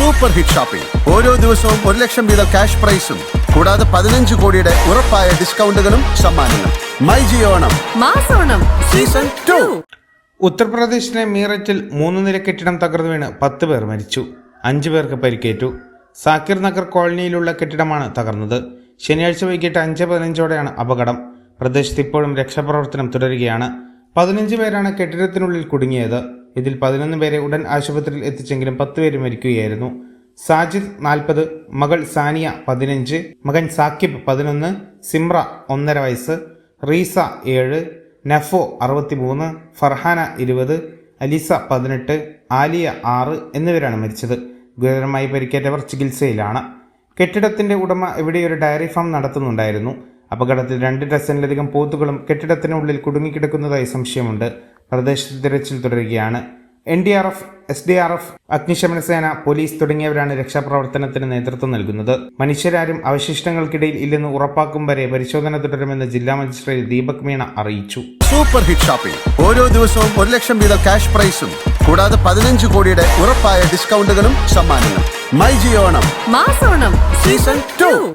Super hit shopping ഓരോ ദിവസവും ഒരു ലക്ഷം വീതം ക്യാഷ് പ്രൈസും കൂടാതെ പതിനഞ്ച് കോടിയുടെ ഉറപ്പായ ഡിസ്കൗണ്ടുകളും സമ്മാനങ്ങളും. മൈ ജിയോണം മാസോണം. Season two. ഉത്തർപ്രദേശിലെ മീററ്റിൽ മൂന്ന് നില കെട്ടിടം തകർന്നു വീണ് പത്ത് പേർ മരിച്ചു. അഞ്ചു പേർക്ക് പരിക്കേറ്റു. സാക്കിർ നഗർ കോളനിയിലുള്ള കെട്ടിടമാണ് തകർന്നത്. ശനിയാഴ്ച വൈകിട്ട് അഞ്ച് പതിനഞ്ചോടെയാണ് അപകടം. പ്രദേശത്ത് ഇപ്പോഴും രക്ഷാപ്രവർത്തനം തുടരുകയാണ്. പതിനഞ്ച് പേരാണ് കെട്ടിടത്തിനുള്ളിൽ കുടുങ്ങിയത്. ഇതിൽ പതിനൊന്ന് പേരെ ഉടൻ ആശുപത്രിയിൽ എത്തിച്ചെങ്കിലും പത്ത് പേര് മരിക്കുകയായിരുന്നു. സാജിദ് നാൽപ്പത് മകൾ സാനിയ പതിനഞ്ച് മകൻ സാക്കിബ് പതിനൊന്ന് സിമ്ര ഒന്നര വയസ്സ് റീസ ഏഴ് നഫോ അറുപത്തിമൂന്ന് ഫർഹാന ഇരുപത് അലിസ പതിനെട്ട് ആലിയ ആറ് എന്നിവരാണ് മരിച്ചത്. ഗുരുതരമായി പരിക്കേറ്റവർ ചികിത്സയിലാണ്. കെട്ടിടത്തിന്റെ ഉടമ ഇവിടെ ഒരു ഡയറി ഫാം നടത്തുന്നുണ്ടായിരുന്നു. അപകടത്തിൽ രണ്ട് ഡസനിലധികം പോത്തുകളും കെട്ടിടത്തിനുള്ളിൽ കുടുങ്ങിക്കിടക്കുന്നതായി സംശയമുണ്ട്. പ്രദേശത്ത് തിരച്ചിൽ തുടരുകയാണ്. N D R F S D R F അഗ്നിശമന സേന പോലീസ് തുടങ്ങിയവരാണ് രക്ഷാപ്രവർത്തനത്തിന് നേതൃത്വം നൽകുന്നത്. മനുഷ്യരാരും അവശിഷ്ടങ്ങൾക്കിടയിൽ ഇല്ലെന്ന് ഉറപ്പാക്കും വരെ പരിശോധന തുടരുമെന്ന് ജില്ലാ മജിസ്ട്രേറ്റ് ദീപക് മീണ അറിയിച്ചു. സൂപ്പർ ഹിറ്റ് ഷോപ്പിംഗ് ഓരോ ദിവസവും ഒരു ലക്ഷം വീതം ക്യാഷ് പ്രൈസും കൂടാതെ പതിനഞ്ച് കോടിയുടെ ഉറപ്പായ ഡിസ്കൗണ്ടുകളും സമ്മാനങ്ങളും. മൈ ജിയോണം മാസോണം. Season two.